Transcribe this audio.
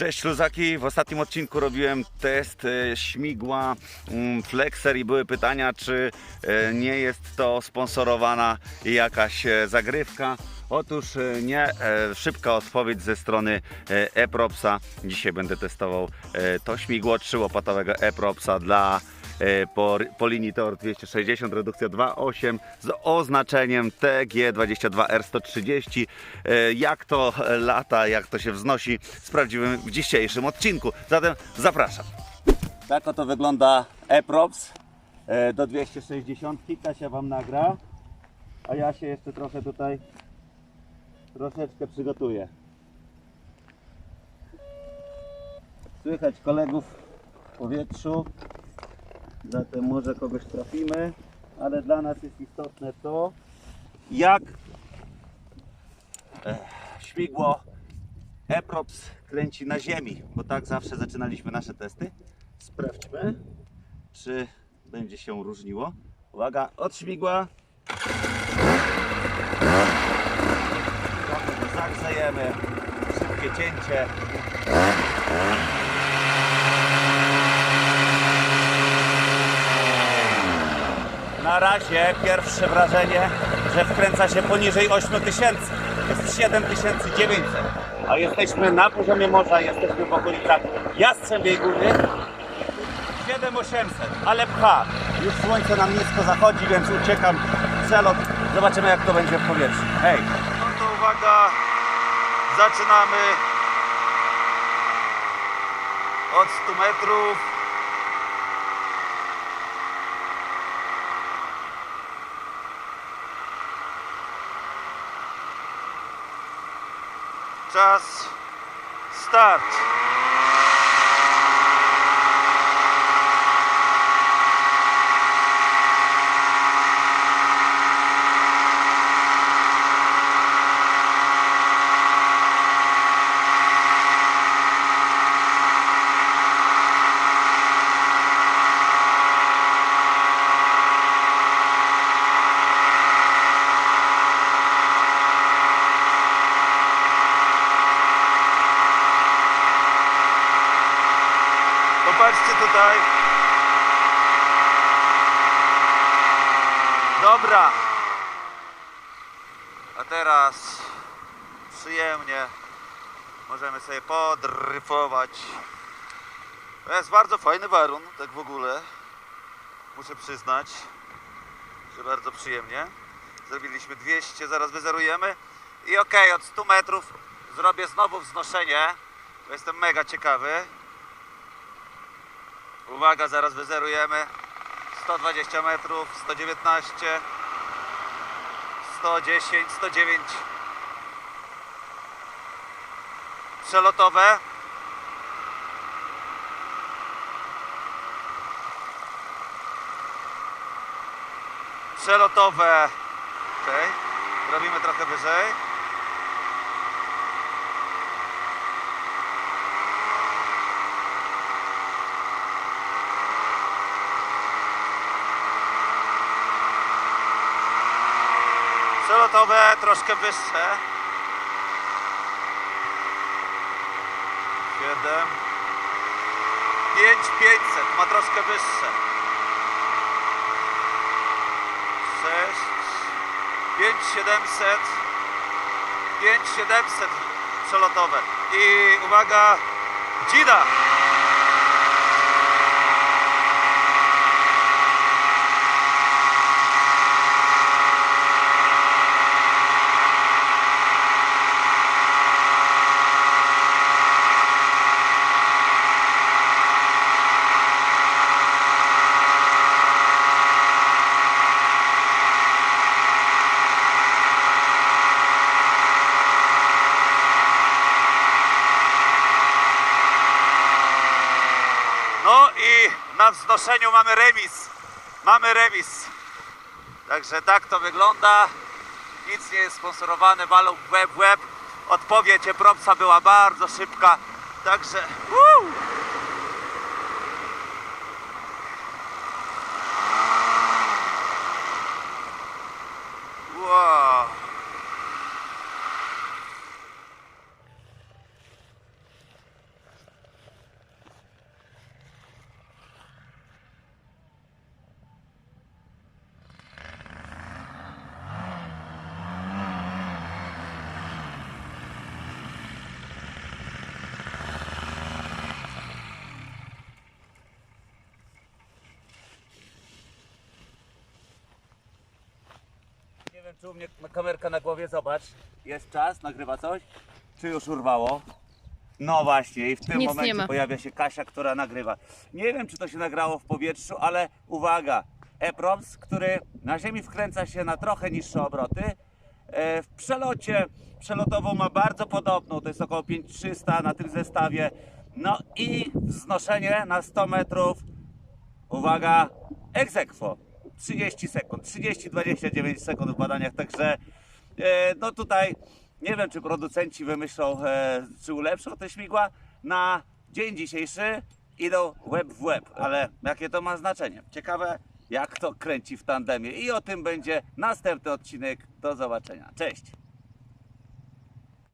Cześć Luzaki, w ostatnim odcinku robiłem test e, śmigła mm, Flexer i były pytania, czy e, nie jest to sponsorowana jakaś e, zagrywka. Otóż nie, szybka odpowiedź ze strony Epropsa. Dzisiaj będę testował to śmigło trzyłopatowego Epropsa dla po, po linii TOR 260, redukcja 2.8 z oznaczeniem TG22R130. E, Jak to lata, jak to się wznosi, sprawdzimy w dzisiejszym odcinku. Zatem zapraszam. Tak oto wygląda Eprops e, do 260. Kasia Wam nagra, a ja się jeszcze trochę tutaj troszeczkę przygotuję. Słychać kolegów w powietrzu. Zatem może kogoś trafimy, ale dla nas jest istotne to, jak e, śmigło Eprops kręci na ziemi, bo tak zawsze zaczynaliśmy nasze testy. Sprawdźmy, czy będzie się różniło. Uwaga, od śmigła. Trochę go zagrzejemy. Szybkie cięcie. Na razie pierwsze wrażenie, że wkręca się poniżej 8000. Jest 7900. A jesteśmy na poziomie morza, jesteśmy w okolicach Jastrzębiej Góry. 7800, ale pcha. Już słońce nam nisko zachodzi, więc uciekam w przelot. Zobaczymy jak to będzie w powietrzu. Hej! No to uwaga, zaczynamy od 100 metrów. Czas start. Popatrzcie tutaj. Dobra. A teraz przyjemnie możemy sobie podryfować. To jest bardzo fajny warun, tak w ogóle. Muszę przyznać, że bardzo przyjemnie. Zrobiliśmy 200, zaraz wyzerujemy. I okej, od 100 metrów zrobię znowu wznoszenie. Jestem mega ciekawy. Uwaga, zaraz wyzerujemy. 120 metrów, 119, 110, 109. Przelotowe. Przelotowe. Okay. Robimy trochę wyżej. Przelotowe troszkę wyższe. 7 5500 ma troszkę wyższe. 6 5700 5700 przelotowe. I uwaga, dzida. No i na wznoszeniu mamy remis. Mamy remis. Także tak to wygląda. Nic nie jest sponsorowane, walą w web, w web. Odpowiedź Propsa była bardzo szybka. Także! Wiem, czy u mnie kamerka na głowie, zobacz. Jest czas, nagrywa coś? Czy już urwało? No właśnie, i w tym Nic nie momencie ma. pojawia się Kasia, która nagrywa. Nie wiem, czy to się nagrało w powietrzu, ale uwaga, EPROMS, który na ziemi wkręca się na trochę niższe obroty, e, w przelocie przelotową ma bardzo podobną, to jest około 5300 na tym zestawie. No i wznoszenie na 100 metrów Uwaga, egzekwo. 30 sekund, 30-29 sekund w badaniach, także e, no tutaj nie wiem, czy producenci wymyślą, e, czy ulepszą te śmigła. Na dzień dzisiejszy idą łeb w łeb, ale jakie to ma znaczenie? Ciekawe, jak to kręci w tandemie i o tym będzie następny odcinek. Do zobaczenia. Cześć!